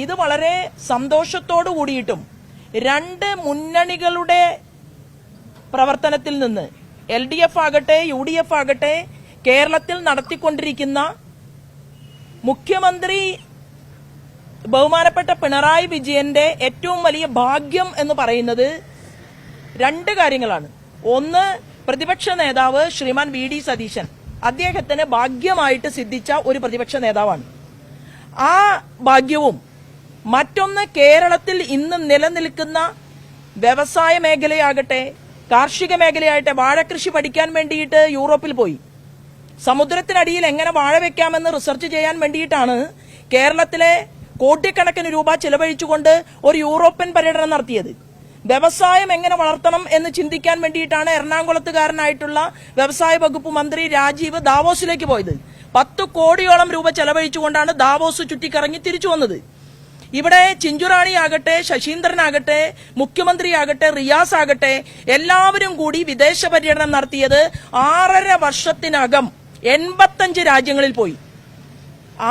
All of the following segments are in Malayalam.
ഇത് വളരെ സന്തോഷത്തോടു കൂടിയിട്ടും രണ്ട് മുന്നണികളുടെ പ്രവർത്തനത്തിൽ നിന്ന് എൽ ഡി എഫ് ആകട്ടെ യു ഡി എഫ് ആകട്ടെ കേരളത്തിൽ നടത്തിക്കൊണ്ടിരിക്കുന്ന മുഖ്യമന്ത്രി ബഹുമാനപ്പെട്ട പിണറായി വിജയന്റെ ഏറ്റവും വലിയ ഭാഗ്യം എന്ന് പറയുന്നത് രണ്ട് കാര്യങ്ങളാണ്. ഒന്ന് പ്രതിപക്ഷ നേതാവ് ശ്രീമാൻ വി ഡി സതീശൻ അദ്ദേഹത്തിന് ഭാഗ്യമായിട്ട് സിദ്ധിച്ച ഒരു പ്രതിപക്ഷ നേതാവാണ്. ആ ഭാഗ്യവും മറ്റൊന്ന് കേരളത്തിൽ ഇന്ന് നിലനിൽക്കുന്ന വ്യവസായ മേഖലയാകട്ടെ കാർഷിക മേഖലയാകട്ടെ വാഴകൃഷി പഠിക്കാൻ വേണ്ടിയിട്ട് യൂറോപ്പിൽ പോയി. സമുദ്രത്തിനടിയിൽ എങ്ങനെ വാഴ വെക്കാമെന്ന് റിസർച്ച് ചെയ്യാൻ വേണ്ടിയിട്ടാണ് കേരളത്തിലെ കോടിക്കണക്കിന് രൂപ ചെലവഴിച്ചുകൊണ്ട് ഒരു യൂറോപ്യൻ പര്യടനം നടത്തിയത്. വ്യവസായം എങ്ങനെ വളർത്തണം എന്ന് ചിന്തിക്കാൻ വേണ്ടിയിട്ടാണ് എറണാകുളത്തുകാരനായിട്ടുള്ള വ്യവസായ വകുപ്പ് മന്ത്രി രാജീവ് ദാവോസിലേക്ക് പോയത്. പത്ത് കോടിയോളം രൂപ ചെലവഴിച്ചുകൊണ്ടാണ് ദാവോസ് ചുറ്റിക്കറങ്ങി തിരിച്ചു വന്നത്. ഇവിടെ ചിഞ്ചുറാണി ആകട്ടെ ശശീന്ദ്രനാകട്ടെ മുഖ്യമന്ത്രിയാകട്ടെ റിയാസ് ആകട്ടെ എല്ലാവരും കൂടി വിദേശ പര്യടനം നടത്തിയത് ആറര വർഷത്തിനകം എൺപത്തഞ്ച് രാജ്യങ്ങളിൽ പോയി.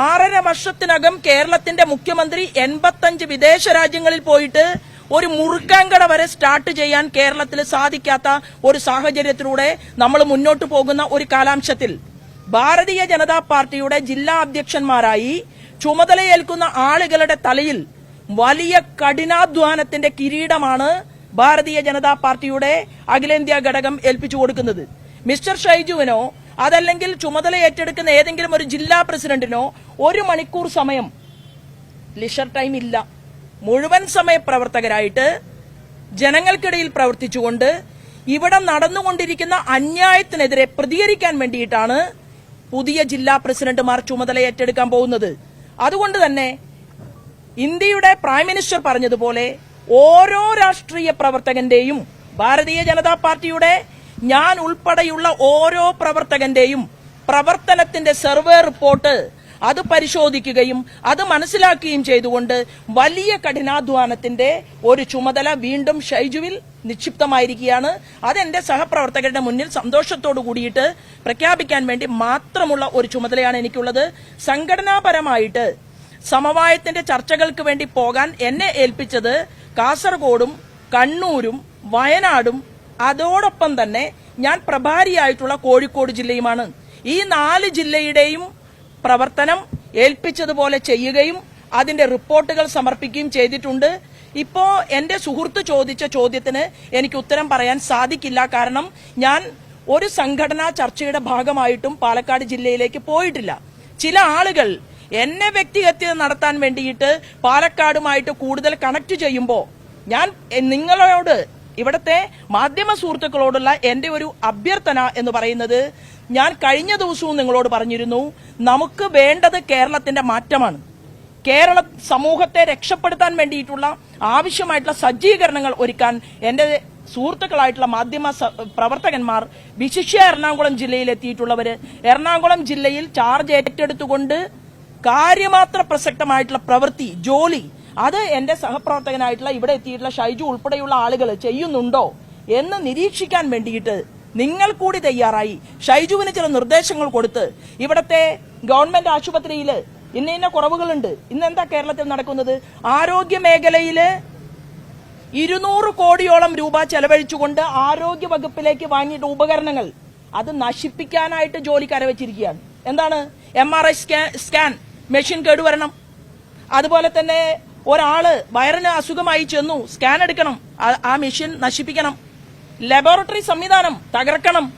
ആറര വർഷത്തിനകം കേരളത്തിന്റെ മുഖ്യമന്ത്രി എൺപത്തഞ്ച് വിദേശ രാജ്യങ്ങളിൽ പോയിട്ട് ഒരു മുറുക്കാങ്കട വരെ സ്റ്റാർട്ട് ചെയ്യാൻ കേരളത്തിൽ സാധിക്കാത്ത ഒരു സാഹചര്യത്തിലൂടെ നമ്മൾ മുന്നോട്ട് പോകുന്ന ഒരു കാലാംശത്തിൽ. ഭാരതീയ ജനതാ പാർട്ടിയുടെ ജില്ലാ അധ്യക്ഷന്മാരായി ചുമതലയേൽക്കുന്ന ആളുകളുടെ തലയിൽ വലിയ കഠിനാധ്വാനത്തിന്റെ കിരീടമാണ് ഭാരതീയ ജനതാ പാർട്ടിയുടെ അഖിലേന്ത്യാ ഘടകം ഏൽപ്പിച്ചു കൊടുക്കുന്നത്. മിസ്റ്റർ ഷൈജുവിനോ അതല്ലെങ്കിൽ ചുമതല ഏറ്റെടുക്കുന്ന ഏതെങ്കിലും ഒരു ജില്ലാ പ്രസിഡന്റിനോ ഒരു മണിക്കൂർ സമയം ലിഷർ ടൈം ഇല്ല. മുഴുവൻ സമയ പ്രവർത്തകരായിട്ട് ജനങ്ങൾക്കിടയിൽ പ്രവർത്തിച്ചുകൊണ്ട് ഇവിടെ നടന്നുകൊണ്ടിരിക്കുന്ന അന്യായത്തിനെതിരെ പ്രതികരിക്കാൻ വേണ്ടിയിട്ടാണ് പുതിയ ജില്ലാ പ്രസിഡന്റുമാർ ചുമതല ഏറ്റെടുക്കാൻ പോകുന്നത്. അതുകൊണ്ട് തന്നെ ഇന്ത്യയുടെ പ്രൈം മിനിസ്റ്റർ പറഞ്ഞതുപോലെ ഓരോ രാഷ്ട്രീയ പ്രവർത്തകന്റെയും ഭാരതീയ ജനതാ പാർട്ടിയുടെ ഞാൻ ഉൾപ്പെടെയുള്ള ഓരോ പ്രവർത്തകന്റെയും പ്രവർത്തനത്തിന്റെ സർവേ റിപ്പോർട്ട് അത് പരിശോധിക്കുകയും അത് മനസ്സിലാക്കുകയും ചെയ്തുകൊണ്ട് വലിയ കഠിനാധ്വാനത്തിന്റെ ഒരു ചുമതല വീണ്ടും ഷൈജുവിൽ നിക്ഷിപ്തമായിരിക്കുകയാണ്. അതെന്റെ സഹപ്രവർത്തകരുടെ മുന്നിൽ സന്തോഷത്തോടു കൂടിയിട്ട് പ്രഖ്യാപിക്കാൻ വേണ്ടി മാത്രമുള്ള ഒരു ചുമതലയാണ് എനിക്കുള്ളത്. സംഘടനാപരമായിട്ട് സമവായത്തിന്റെ ചർച്ചകൾക്ക് വേണ്ടി പോകാൻ എന്നെ ഏൽപ്പിച്ചത് കാസർഗോഡും കണ്ണൂരും വയനാടും അതോടൊപ്പം തന്നെ ഞാൻ പ്രഭാരിയായിട്ടുള്ള കോഴിക്കോട് ജില്ലയുമാണ്. ഈ നാല് ജില്ലയുടെയും പ്രവർത്തനം ഏൽപ്പിച്ചതുപോലെ ചെയ്യുകയും അതിന്റെ റിപ്പോർട്ടുകൾ സമർപ്പിക്കുകയും ചെയ്തിട്ടുണ്ട്. ഇപ്പോ എന്റെ സുഹൃത്ത് ചോദിച്ച ചോദ്യത്തിന് എനിക്ക് ഉത്തരം പറയാൻ സാധിക്കില്ല. കാരണം ഞാൻ ഒരു സംഘടനാ ചർച്ചയുടെ ഭാഗമായിട്ടും പാലക്കാട് ജില്ലയിലേക്ക് പോയിട്ടില്ല. ചില ആളുകൾ എന്നെ വ്യക്തിഹത്യ നടത്താൻ വേണ്ടിയിട്ട് പാലക്കാടുമായിട്ട് കൂടുതൽ കണക്ട് ചെയ്യുമ്പോൾ ഞാൻ നിങ്ങളോട് ഇവിടത്തെ മാധ്യമ സുഹൃത്തുക്കളോടുള്ള എന്റെ ഒരു അഭ്യർത്ഥന എന്ന് പറയുന്നത് ഞാൻ കഴിഞ്ഞ ദിവസവും നിങ്ങളോട് പറഞ്ഞിരുന്നു നമുക്ക് വേണ്ടത് കേരളത്തിന്റെ മാറ്റമാണ്. കേരള സമൂഹത്തെ രക്ഷപ്പെടുത്താൻ വേണ്ടിയിട്ടുള്ള ആവശ്യമായിട്ടുള്ള സജ്ജീകരണങ്ങൾ ഒരുക്കാൻ എന്റെ സുഹൃത്തുക്കളായിട്ടുള്ള മാധ്യമ പ്രവർത്തകന്മാർ വിശിഷ്യ എറണാകുളം ജില്ലയിൽ എത്തിയിട്ടുള്ളവര് എറണാകുളം ജില്ലയിൽ ചാർജ് ഏറ്റെടുത്തുകൊണ്ട് കാര്യമാത്ര പ്രസക്തമായിട്ടുള്ള പ്രവൃത്തി ജോലി അത് എന്റെ സഹപ്രവർത്തകനായിട്ടുള്ള ഇവിടെ എത്തിയിട്ടുള്ള ഷൈജു ഉൾപ്പെടെയുള്ള ആളുകൾ ചെയ്യുന്നുണ്ടോ എന്ന് നിരീക്ഷിക്കാൻ വേണ്ടിയിട്ട് നിങ്ങൾ കൂടി തയ്യാറായി ഷൈജുവിന് ചില നിർദ്ദേശങ്ങൾ കൊടുത്ത് ഇവിടത്തെ ഗവൺമെന്റ് ആശുപത്രിയിൽ ഇന്ന ഇന്ന കുറവുകളുണ്ട്. ഇന്ന് എന്താ കേരളത്തിൽ നടക്കുന്നത്? ആരോഗ്യ മേഖലയിൽ ഇരുന്നൂറ് കോടിയോളം രൂപ ചെലവഴിച്ചുകൊണ്ട് ആരോഗ്യ വകുപ്പിലേക്ക് വാങ്ങിയിട്ട് ഉപകരണങ്ങൾ. അത് നശിപ്പിക്കാനായിട്ട് ജോലിക്കാരെ വെച്ചിരിക്കുകയാണ് എന്താണ്? M R I scan machine കേടുവരണം. അതുപോലെ തന്നെ ഒരാൾ വയറിന് അസുഖമായി ചെന്നു സ്കാൻ എടുക്കണം ആ- മെഷീൻ നശിപ്പിക്കണം ലബോറട്ടറി സംവിധാനം തകർക്കണം.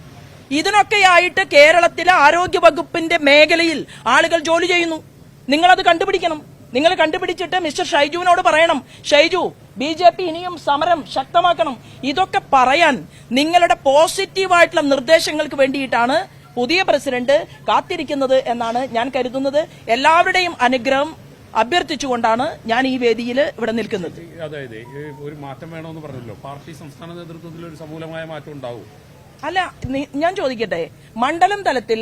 ഇതിനൊക്കെയായിട്ട് കേരളത്തിലെ ആരോഗ്യ വകുപ്പിന്റെ മേഖലയിൽ ആളുകൾ ജോലി ചെയ്യുന്നു. നിങ്ങളത് കണ്ടുപിടിക്കണം. നിങ്ങൾ കണ്ടുപിടിച്ചിട്ട് മിസ്റ്റർ ഷൈജുവിനോട് പറയണം ഷൈജു ബി ജെ പി ഇനിയും സമരം ശക്തമാക്കണം. ഇതൊക്കെ പറയാൻ നിങ്ങളുടെ പോസിറ്റീവായിട്ടുള്ള നിർദ്ദേശങ്ങൾക്ക് വേണ്ടിയിട്ടാണ് പുതിയ പ്രസിഡന്റ് കാത്തിരിക്കുന്നത് എന്നാണ് ഞാൻ കരുതുന്നത്. എല്ലാവരുടെയും അനുഗ്രഹം അഭ്യർത്ഥിച്ചുകൊണ്ടാണ് ഞാൻ ഈ വേദിയിൽ ഇവിടെ നിൽക്കുന്നത്. അതായത് ഒരു മാറ്റം വേണമെന്ന് പറഞ്ഞല്ലോ. പാർട്ടി സംസ്ഥാന നേതൃത്വത്തിൽ ഒരു സമൂലമായ മാറ്റം ഉണ്ടാവും. അല്ല ഞാൻ ചോദിക്കട്ടെ? മണ്ഡലം തലത്തിൽ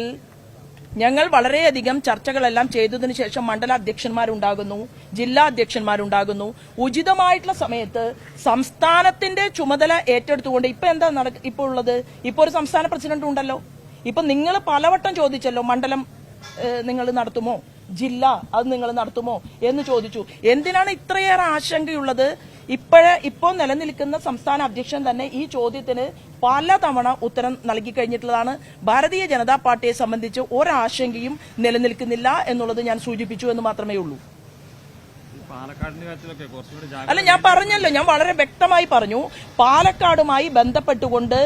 ഞങ്ങൾ വളരെയധികം ചർച്ചകളെല്ലാം ചെയ്തതിനു ശേഷം മണ്ഡല അധ്യക്ഷന്മാരുണ്ടാകുന്നു ജില്ലാ അധ്യക്ഷന്മാരുണ്ടാകുന്നു. ഉചിതമായിട്ടുള്ള സമയത്ത് സംസ്ഥാനത്തിന്റെ ചുമതല ഏറ്റെടുത്തുകൊണ്ട് ഇപ്പൊ എന്താ നടക്ക ഇപ്പോൾ ഉള്ളത്? ഇപ്പൊ ഒരു സംസ്ഥാന പ്രസിഡന്റ് ഉണ്ടല്ലോ. ഇപ്പൊ നിങ്ങൾ പലവട്ടം ചോദിച്ചല്ലോ മണ്ഡലം നിങ്ങൾ നടത്തുമോ? ജില്ല അത് നിങ്ങൾ നടത്തുമോ എന്ന് ചോദിച്ചു. എന്തിനാണ് ഇത്രയേറെ ആശങ്കയുള്ളത്? ഇപ്പോഴേ ഇപ്പോൾ നിലനിൽക്കുന്ന സംസ്ഥാന അധ്യക്ഷൻ തന്നെ ഈ ചോദ്യത്തിന് പലതവണ ഉത്തരം നൽകി കഴിഞ്ഞിട്ടുള്ളതാണ്. ഭാരതീയ ജനതാ പാർട്ടിയെ സംബന്ധിച്ച് ഒരാശങ്കയും നിലനിൽക്കുന്നില്ല എന്നുള്ളത് ഞാൻ സൂചിപ്പിച്ചു എന്ന് മാത്രമേ ഉള്ളൂ. അല്ല ഞാൻ പറഞ്ഞല്ലോ ഞാൻ വളരെ വ്യക്തമായി പറഞ്ഞു. പാലക്കാടുമായി ബന്ധപ്പെട്ടുകൊണ്ട്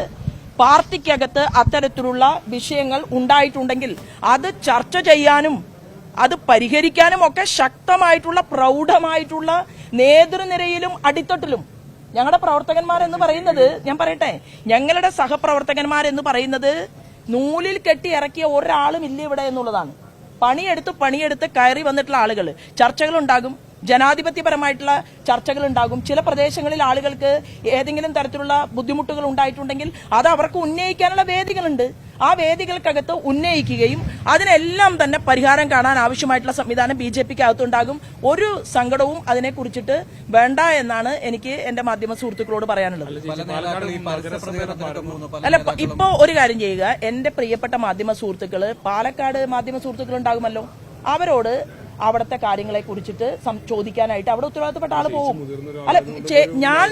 പാർട്ടിക്കകത്ത് അത്തരത്തിലുള്ള വിഷയങ്ങൾ ഉണ്ടായിട്ടുണ്ടെങ്കിൽ അത് ചർച്ച ചെയ്യാനും അത് പരിഹരിക്കാനും ഒക്കെ ശക്തമായിട്ടുള്ള പ്രൗഢമായിട്ടുള്ള നേതൃനിരയിലും അടിത്തട്ടിലും. ഞങ്ങളുടെ പ്രവർത്തകന്മാരെന്ന് പറയുന്നത് ഞാൻ പറയട്ടെ ഞങ്ങളുടെ സഹപ്രവർത്തകന്മാരെന്ന് പറയുന്നത് നൂലിൽ കെട്ടി ഇറക്കിയ ഒരാളും ഇല്ല ഇവിടെ എന്നുള്ളതാണ്. പണിയെടുത്ത് പണിയെടുത്ത് കയറി വന്നിട്ടുള്ള ആളുകൾ ചർച്ചകൾ ഉണ്ടാകും ജനാധിപത്യപരമായിട്ടുള്ള ചർച്ചകൾ ഉണ്ടാകും ചില പ്രദേശങ്ങളിൽ ആളുകൾക്ക് ഏതെങ്കിലും തരത്തിലുള്ള ബുദ്ധിമുട്ടുകൾ ഉണ്ടായിട്ടുണ്ടെങ്കിൽ അത് അവർക്ക് ഉന്നയിക്കാനുള്ള വേദികളുണ്ട്. ആ വേദികൾക്കകത്ത് ഉന്നയിക്കുകയും അതിനെല്ലാം തന്നെ പരിഹാരം കാണാൻ ആവശ്യമായിട്ടുള്ള സംവിധാനം ബി ജെ പിക്ക് അകത്തുണ്ടാകും ഒരു സങ്കടവും അതിനെ കുറിച്ചിട്ട് വേണ്ട എന്നാണ് എനിക്ക് എന്റെ മാധ്യമ സുഹൃത്തുക്കളോട് പറയാനുള്ളത്. അല്ല ഇപ്പോ ഒരു കാര്യം ചെയ്യുക. എന്റെ പ്രിയപ്പെട്ട മാധ്യമ സുഹൃത്തുക്കൾ പാലക്കാട് മാധ്യമ സുഹൃത്തുക്കൾ ഉണ്ടാകുമല്ലോ അവരോട് അവിടുത്തെ കാര്യങ്ങളെ കുറിച്ചിട്ട് ചോദിക്കാനായിട്ട് അവിടെ ഉത്തരവാദിത്തപ്പെട്ട ആൾ പോകും. അല്ല ഞാൻ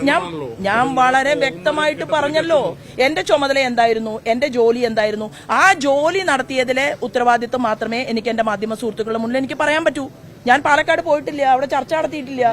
ഞാൻ ഞാൻ വളരെ വ്യക്തമായിട്ട് പറഞ്ഞല്ലോ. എന്റെ ചുമതല എന്തായിരുന്നു? എന്റെ ജോലി എന്തായിരുന്നു? ആ ജോലി നടത്തിയതിലെ ഉത്തരവാദിത്വം മാത്രമേ എനിക്ക് എന്റെ മാധ്യമ സുഹൃത്തുക്കളുടെ മുന്നിൽ എനിക്ക് പറയാൻ പറ്റൂ. ഞാൻ പാലക്കാട് പോയിട്ടില്ല അവിടെ ചർച്ച നടത്തിയിട്ടില്ല.